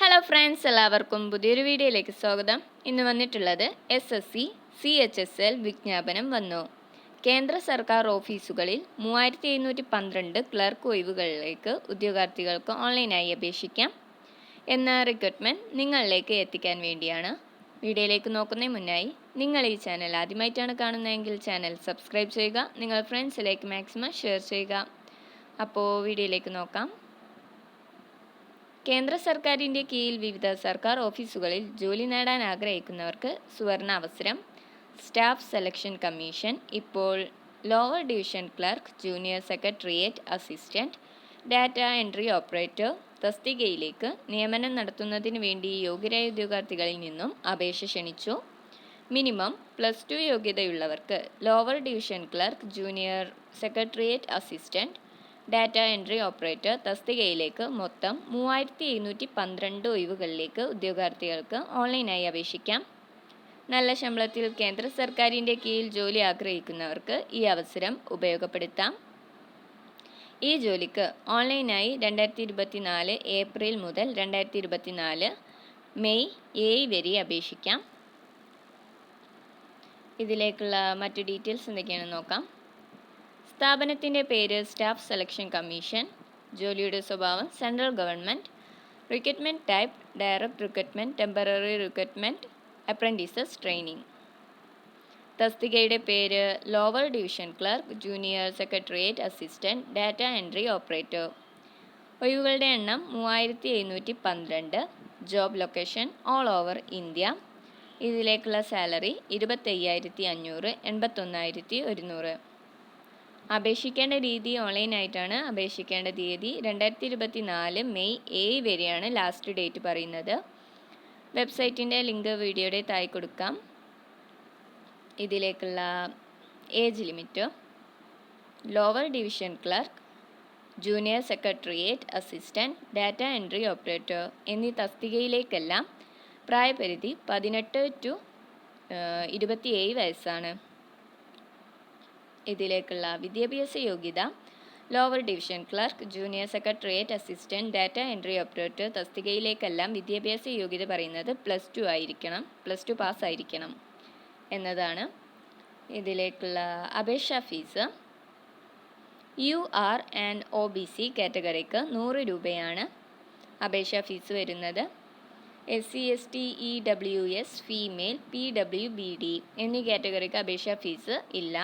Hello friends എല്ലാവർക്കും പുതിയൊരു വീഡിയോയിലേക്ക് സ്വാഗതം. ഇന്ന് വന്നിട്ടുള്ളത് S S C C H S L വിജ്ഞാപനം വന്നു. കേന്ദ്ര സർക്കാർ ഓഫീസുകളിൽ മൂവായിരത്തി എഴുന്നൂറ്റി പന്ത്രണ്ട് ക്ലർക്ക് ഒഴിവുകളിലേക്ക് ഉദ്യോഗാർത്ഥികൾക്ക് ഓൺലൈനായി അപേക്ഷിക്കാം. എന്ന റിക്രൂട്ട്മെന്റ് നിങ്ങളിലേക്ക് എത്തിക്കാൻ വേണ്ടിയാണ്. വീഡിയോയിലേക്ക് നോക്കുന്നതിന് മുന്നായി നിങ്ങൾ ഈ ചാനൽ ആദ്യമായിട്ടാണ് കാണുന്നതെങ്കിൽ ചാനൽ സബ്സ്ക്രൈബ് ചെയ്യുക. നിങ്ങൾ ഫ്രണ്ട്സിലേക്ക് മാക്സിമം ഷെയർ ചെയ്യുക. അപ്പോൾ വീഡിയോയിലേക്ക് നോക്കാം. കേന്ദ്ര സർക്കാരിന്റെ കീഴിൽ വിവിധ സർക്കാർ ഓഫീസുകളിൽ ജോലി നേടാൻ ആഗ്രഹിക്കുന്നവർക്ക് സുവർണ അവസരം സ്റ്റാഫ് സെലക്ഷൻ കമ്മീഷൻ ഇപ്പോൾ lower division clerk junior secretariat assistant data entry operator തസ്തികയിലേക്ക് നിയമനം നടത്തുന്നതിന് വേണ്ടി യോഗ്യരായ ഉദ്യോഗാർത്ഥികളിൽ നിന്നും അപേക്ഷ ക്ഷണിച്ചു. Minimum plus two യോഗ്യതയുള്ളവർക്ക് lower division clerk junior secretariat assistant data entry operator തസ്തികയിലേക്ക് മൊത്തം മൂവായിരത്തി എഴുന്നൂറ്റി പന്ത്രണ്ട് ഒഴിവുകളിലേക്ക് ഉദ്യോഗാർത്ഥികൾക്ക് ഓൺലൈനായി അപേക്ഷിക്കാം. നല്ല ശമ്പളത്തിൽ കേന്ദ്ര സർക്കാരിന്റെ കീഴിൽ ജോലി ആഗ്രഹിക്കുന്നവർക്ക് ഈ അവസരം ഉപയോഗപ്പെടുത്താം. ഈ ജോലിക്ക് ഓൺലൈനായി രണ്ടായിരത്തി ഇരുപത്തി നാല് ഏപ്രിൽ മുതൽ രണ്ടായിരത്തി ഇരുപത്തി നാല് മെയ് ഏഴ് വരെ അപേക്ഷിക്കാം. ഇതിലേക്കുള്ള മറ്റു ഡീറ്റെയിൽസ് എന്തൊക്കെയാണെന്ന് നോക്കാം. സ്ഥാപനത്തിന്റെ പേര് സ്റ്റാഫ് സെലക്ഷൻ കമ്മീഷൻ ജോലിയുടെ സ്വഭാവം central government recruitment type direct recruitment temporary recruitment apprentices training. തസ്തികയുടെ പേര് lower division clerk junior secretariat assistant data entry operator. ഒഴിവുകളുടെ എണ്ണം മൂവായിരത്തി എഴുന്നൂറ്റി പന്ത്രണ്ട് job location all over India. ഇതിലേക്കുള്ള സാലറി ഇരുപത്തയ്യായിരത്തി അഞ്ഞൂറ് എൺപത്തൊന്നായിരത്തി ഒരുന്നൂറ് അപേക്ഷിക്കേണ്ട രീതി ഓൺലൈനായിട്ടാണ് അപേക്ഷിക്കേണ്ട തീയതി. രണ്ടായിരത്തി ഇരുപത്തി നാല് മെയ് ഏഴ് വരെയാണ് ലാസ്റ്റ് ഡേറ്റ് പറയുന്നത്. വെബ്സൈറ്റിന്റെ ലിങ്ക് വീഡിയോയുടെ തായി കൊടുക്കാം. ഇതിലേക്കുള്ള age limit lower division clerk junior secretariat assistant data entry operator എന്നീ തസ്തികയിലേക്കെല്ലാം പ്രായപരിധി പതിനെട്ട് ടു ഇരുപത്തിയേഴ് വയസ്സാണ്. ഇതിലേക്കുള്ള വിദ്യാഭ്യാസ യോഗ്യത lower division clerk junior secretariat assistant data entry operator തസ്തികയിലേക്കെല്ലാം വിദ്യാഭ്യാസ യോഗ്യത പറയുന്നത് പ്ലസ് ടു ആയിരിക്കണം പ്ലസ് ടു പാസ് ആയിരിക്കണം എന്നതാണ് ഇതിലേക്കുള്ള അപേക്ഷാ fees U R and O B C കാറ്റഗറിക്ക് നൂറ് രൂപയാണ് അപേക്ഷാ ഫീസ് വരുന്നത്. S C S T E W S female P W B D എന്നീ കാറ്റഗറിക്ക് അപേക്ഷാ ഫീസ് ഇല്ല.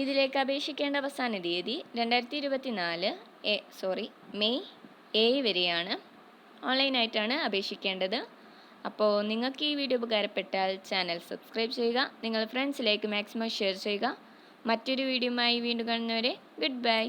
ഇതിലേക്ക് അപേക്ഷിക്കേണ്ട അവസാന തീയതി രണ്ടായിരത്തി ഇരുപത്തി നാല് എ സോറി മെയ് ഏഴ് വരെയാണ്. ഓൺലൈനായിട്ടാണ് അപേക്ഷിക്കേണ്ടത്. അപ്പോൾ നിങ്ങൾക്ക് ഈ വീഡിയോ ഉപകാരപ്പെട്ടാൽ ചാനൽ സബ്സ്ക്രൈബ് ചെയ്യുക നിങ്ങൾ ഫ്രണ്ട്സിലേക്ക് മാക്സിമം ഷെയർ ചെയ്യുക. മറ്റൊരു വീഡിയോയുമായി വീണ്ടും കാണുന്നവരെ ഗുഡ് ബൈ.